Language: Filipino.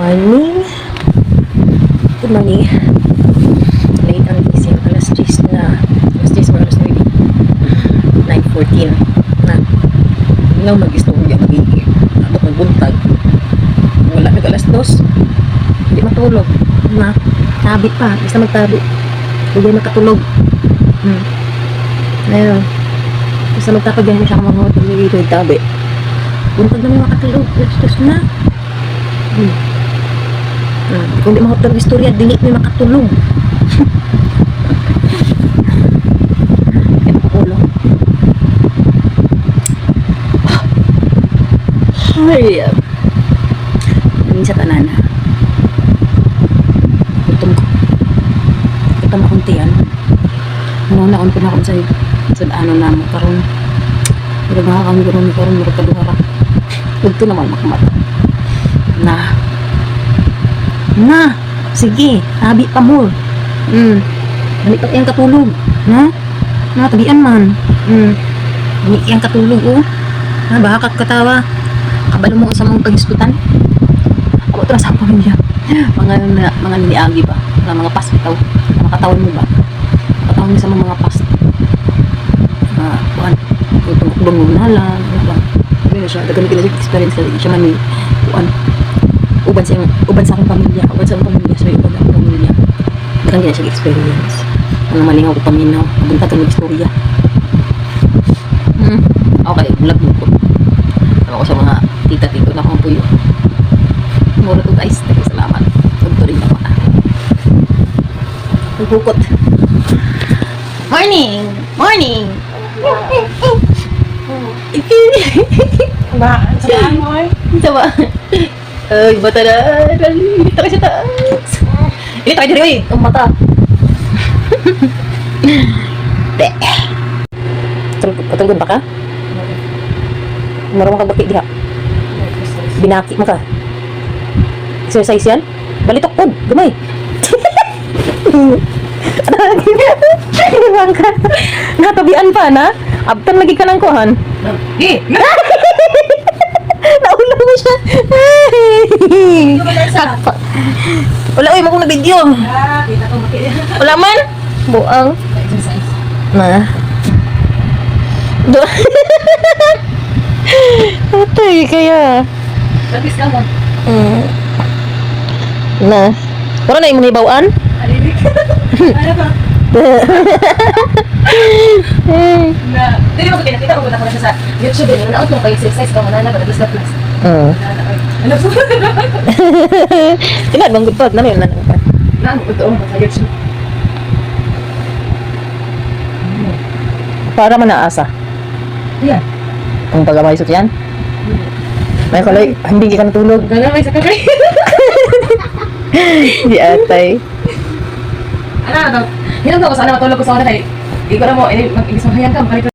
morning. Good morning. Late ang gising. Alas 10 na. Alas 10 mo, alas 9. 9.14 na. Ilaw mag-istorya. Magiging. Abot magbuntag. Wala nag alas 2. Hindi matulog. Na. Tabit pa. Basta magtabi. Hindi makatulog. Hmm. Ayun. Basta magtapagahan siya kung mga ko yung tabi. Buntag na may makatulog. Alas 2 na. Hmm. Hmm. Kung di makatulog istorya, dili may makatulog. Ay, Galing sa tanan. Gutom ko. Gutom akong tiyan. Ano na on ko na akong sa sa ano na mo karon. Pero mga kang guro ni karon mura kaduhara. Ugto naman makamata. Na. Na. Sige, tabi pa mo. Hmm. Dali pa katulog. Ha? Na, tabian man. Hmm. Dali kayang katulog, oh. Ha, baka katawa. Kabalo mo sa mga paghiskutan. Ako ito sa pamilya. Mga, na, mga niniagi ba? Mga mga past bitaw. Mga katawan mo ba? Katawan mo sa mga past. Mga, kuhan. Tumukbong mo na lang. Ano ba? Ano siya? Dagan kita experience ka siya man ni kuhan. Uban sa uban sa akong pamilya. Uban sa akong pamilya. So, uban akong pamilya. Dagan kita siya experience. Mga malingaw ko paminaw. Bunta ka ng istorya. Hmm. Okay, vlog mo ko. Ako sa mga tita-tito na akong puyo. Mura to guys. Thank you, salamat. Tugto rin ako na. Nagbukot. Morning! Morning! Ba, saan mo eh? Ba? Ay, bata na. Hindi talaga siya taas. Hindi tayo diri. Ang mata. Be. Katulog ba ka? Marunong ka baki diha. Binaki mo ka. Exercise yan? Balitok pod. Gamay. Ka. Natabian pa na? Abtan lagi ka ng kuhan. Eh, Wala, uy, makong na video. ah, kita ko makita. Wala man. Buang. Na. Do. Atay, kaya. Lapis ka mo. Mm. Na. Wala na yung mga ibawaan? Alilig. Ano ba? Na, dili mo ko pinakita ko na ko na sa YouTube. Naot mo kay exercise ka manana ba sa class. Mm. Ano po? Tingnan, bang good pa. Namin, namin. Na, mo to sa YouTube. Para man naasa. Yan. Kung pagamay sa yan. May kalay, hindi ka natulog. Gana may sa kakay. Di atay. Ano to? Hinang ko sana matulog ko sa una kay. Ikaw na mo, eh, mag-igisahayan ka, makalit